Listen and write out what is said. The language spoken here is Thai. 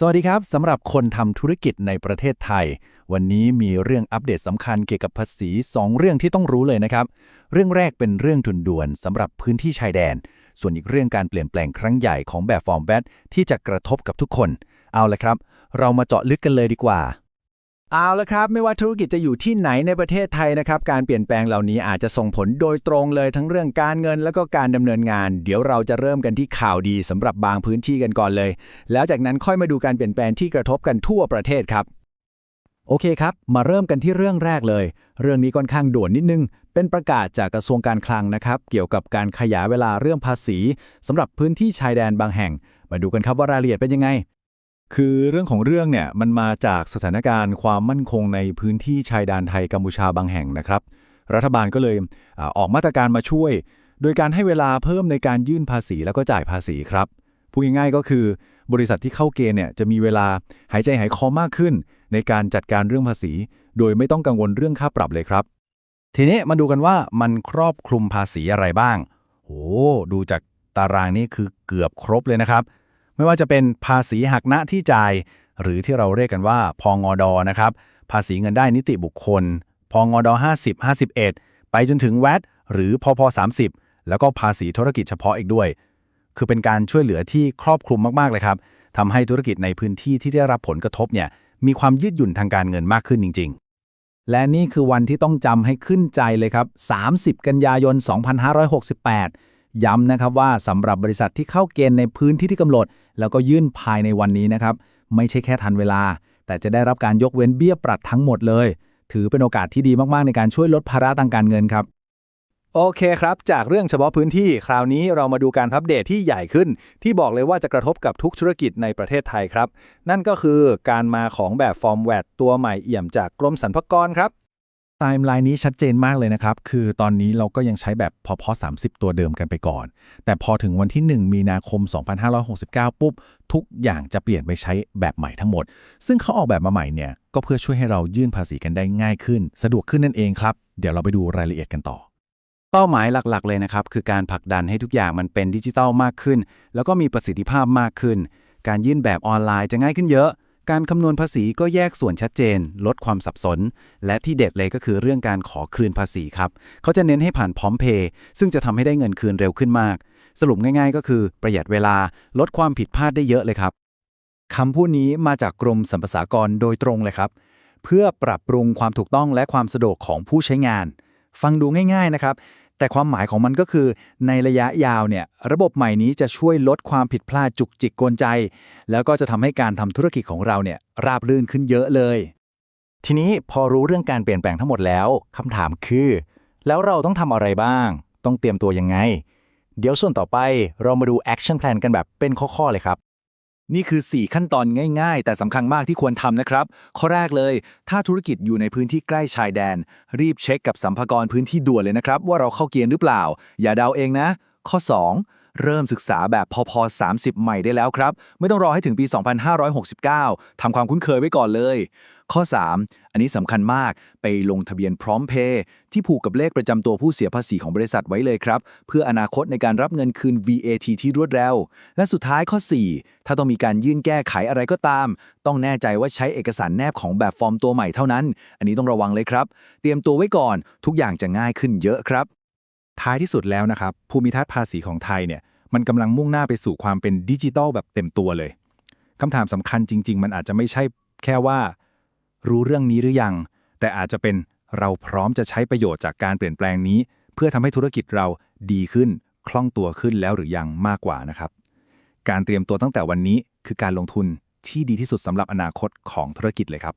สวัสดีครับสำหรับคนทำธุรกิจในประเทศไทย วันนี้มีเรื่องอัปเดตสำคัญเกี่ยวกับภาษี 2 เรื่องที่ต้องรู้เลยนะครับ เรื่องแรกเป็นเรื่องทุนด่วนสำหรับพื้นที่ชายแดน ส่วนอีกเรื่องการเปลี่ยนแปลงครั้งใหญ่ของแบบฟอร์มแวตที่จะกระทบกับทุกคน เอาละครับ เรามาเจาะลึกกันเลยดีกว่า เอาละครับ ไม่ว่าธุรกิจจะอยู่ที่ไหนในประเทศไทยนะครับ การเปลี่ยนแปลงเหล่านี้อาจจะส่งผลโดยตรงเลยทั้งเรื่องการเงินแล้วก็การดำเนินงาน เดี๋ยวเราจะเริ่มกันที่ข่าวดีสำหรับบางพื้นที่กันก่อนเลย แล้วจากนั้นค่อยมาดูการเปลี่ยนแปลงที่กระทบกันทั่วประเทศครับ โอเคครับ มาเริ่มกันที่เรื่องแรกเลย เรื่องนี้ค่อนข้างด่วนนิดนึง เป็นประกาศจากกระทรวงการคลังนะครับ เกี่ยวกับการขยายเวลาเรื่องภาษีสำหรับพื้นที่ชายแดนบางแห่ง มาดูกันครับว่ารายละเอียดเป็นยังไง คือเรื่องของเรื่องเนี่ยมันมาจากสถานการณ์ความมั่นคงในพื้นที่ชายแดนไทยกัมพูชาบางแห่งนะครับ รัฐบาลก็เลยอออกมาตรการมาช่วย โดยการให้เวลาเพิ่มในการยื่นภาษีแล้วก็จ่ายภาษีครับพูดง่ายๆก็คือบริษัทที่เข้าเกณฑ์เนี่ยจะมีเวลาหายใจหายคอมากขึ้น ในการจัดการเรื่องภาษี โดยไม่ต้องกังวลเรื่องค่าปรับเลยครับ ทีนี้มาดูกันว่ามันครอบคลุมภาษีอะไรบ้างโอ้ดูจากตารางนี้คือเกือบครบเลยนะครับ ไม่ว่าจะเป็นภาษีหักณที่จ่าย หรือที่เราเรียกกันว่าพองอดนะครับ ภาษีเงินได้นิติบุคคล พองอด50 51 ไปจนถึงแวดหรือพอพอ30 แล้วก็ภาษีธุรกิจเฉพาะอีกด้วย คือเป็นการช่วยเหลือที่ครอบคลุมมาก ๆ เลยครับทำให้ธุรกิจในพื้นที่ที่ได้รับผลกระทบเนี่ยมีความยืดหยุ่นทางการเงินมากขึ้นจริง ๆ และนี่คือวันที่ต้องจำให้ขึ้นใจเลยครับ 30 กันยายน 2568 ย้ำนะครับว่าสำหรับบริษัทที่เข้าเกณฑ์ในพื้นที่ที่กำหนด แล้วก็ยื่นภายในวันนี้นะครับไม่ใช่แค่ทันเวลา แต่จะได้รับการยกเว้นเบี้ยปรับทั้งหมดเลย ถือเป็นโอกาสที่ดีมากๆ ในการช่วยลดภาระทางการเงินครับโอเคครับ จากเรื่องเฉพาะพื้นที่ คราวนี้เรามาดูการอัปเดตที่ใหญ่ขึ้น ที่บอกเลยว่าจะกระทบกับทุกธุรกิจในประเทศไทยครับ นั่นก็คือการมาของแบบฟอร์มแวดตัวใหม่เอี่ยมจากกรมสรรพากรครับ ไทม์ไลน์นี้ชัดเจนมากเลยนะครับ คือตอนนี้เราก็ยังใช้แบบพอพอ30 ตัวเดิมกันไปก่อน แต่พอถึงวันที่ 1 มีนาคม 2569 ปุ๊บ ทุกอย่างจะเปลี่ยนไปใช้แบบใหม่ทั้งหมด ซึ่งเขาออกแบบมาใหม่เนี่ย ก็เพื่อช่วยให้เรายื่นภาษีกันได้ง่ายขึ้น สะดวกขึ้นนั่นเองครับ เดี๋ยวเราไปดูรายละเอียดกันต่อ เป้าหมายหลักๆ เลยนะครับ คือการผลักดันให้ทุกอย่างมันเป็นดิจิทัลมากขึ้น แล้วก็มีประสิทธิภาพมากขึ้น การยื่นแบบออนไลน์จะง่ายขึ้นเยอะ การคำนวณภาษีก็แยกส่วนชัดเจน ลดความสับสน และที่เด็ดเลยก็คือเรื่องการขอคืนภาษีครับ เขาจะเน้นให้ผ่านพร้อมเพย์ซึ่งจะทำให้ได้เงินคืนเร็วขึ้นมาก สรุปง่ายๆ ก็คือประหยัดเวลาลดความผิดพลาดได้เยอะเลยครับคำพูดนี้มาจากกรมสรรพสากรโดยตรงเลยครับ เพื่อปรับปรุงความถูกต้องและความสะดวกของผู้ใช้งาน ฟังดูง่าย ๆนะครับ แต่ความหมายของมันก็คือในระยะยาวเนี่ยระบบใหม่นี้จะช่วยลดความผิดพลาดจุกจิกกวนใจ แล้วก็จะทำให้การทำธุรกิจของเราเนี่ยราบรื่นขึ้นเยอะเลย ทีนี้พอรู้เรื่องการเปลี่ยนแปลงทั้งหมดแล้วคำถามคือ แล้วเราต้องทำอะไรบ้าง ต้องเตรียมตัวยังไง เดี๋ยวส่วนต่อไปเรามาดู action plan กันแบบเป็นข้อๆเลยครับ นี่คือ 4 ขั้นตอนง่าย ๆ แต่สำคัญมากที่ควรทำนะครับ ข้อแรกเลย ถ้าธุรกิจอยู่ในพื้นที่ใกล้ชายแดน รีบเช็คกับสัมภากระพื้นที่ด่วนเลยนะครับ ว่าเราเข้าเกณฑ์หรือเปล่า อย่าเดาเองนะ ข้อ 2 เริ่มศึกษาแบบพอพอ30 ใหม่ได้แล้วครับ ไม่ต้องรอให้ถึงปี 2569ทำความคุ้นเคยไว้ก่อนเลย ข้อ 3 อันนี้สำคัญมากไปลงทะเบียนพร้อมเพย์ที่ผูกกับเลขประจำตัวผู้เสียภาษีของบริษัทไว้เลยครับ เพื่ออนาคตในการรับเงินคืน VAT ที่รวดเร็ว และสุดท้ายข้อ 4 ถ้าต้องมีการยื่นแก้ไขอะไรก็ตาม ต้องแน่ใจว่าใช้เอกสารแนบของแบบฟอร์มตัวใหม่เท่านั้น อันนี้ต้องระวังเลยครับ เตรียมตัวไว้ก่อน ทุกอย่างจะง่ายขึ้นเยอะครับ ท้ายที่สุดแล้วนะครับ ภูมิทัศน์ภาษีของไทยเนี่ยมันกำลังมุ่งหน้าไปสู่ความเป็นดิจิทัลแบบเต็มตัวเลยคำถามสำคัญจริง ๆ มันอาจจะไม่ใช่แค่ว่า รู้เรื่องนี้หรือยัง แต่อาจจะเป็นเราพร้อมจะใช้ประโยชน์จากการเปลี่ยนแปลงนี้ เพื่อทำให้ธุรกิจเราดีขึ้นคล่องตัวขึ้นแล้วหรือยังมากกว่านะครับ การเตรียมตัวตั้งแต่วันนี้คือการลงทุนที่ดีที่สุดสำหรับอนาคตของธุรกิจเลยครับ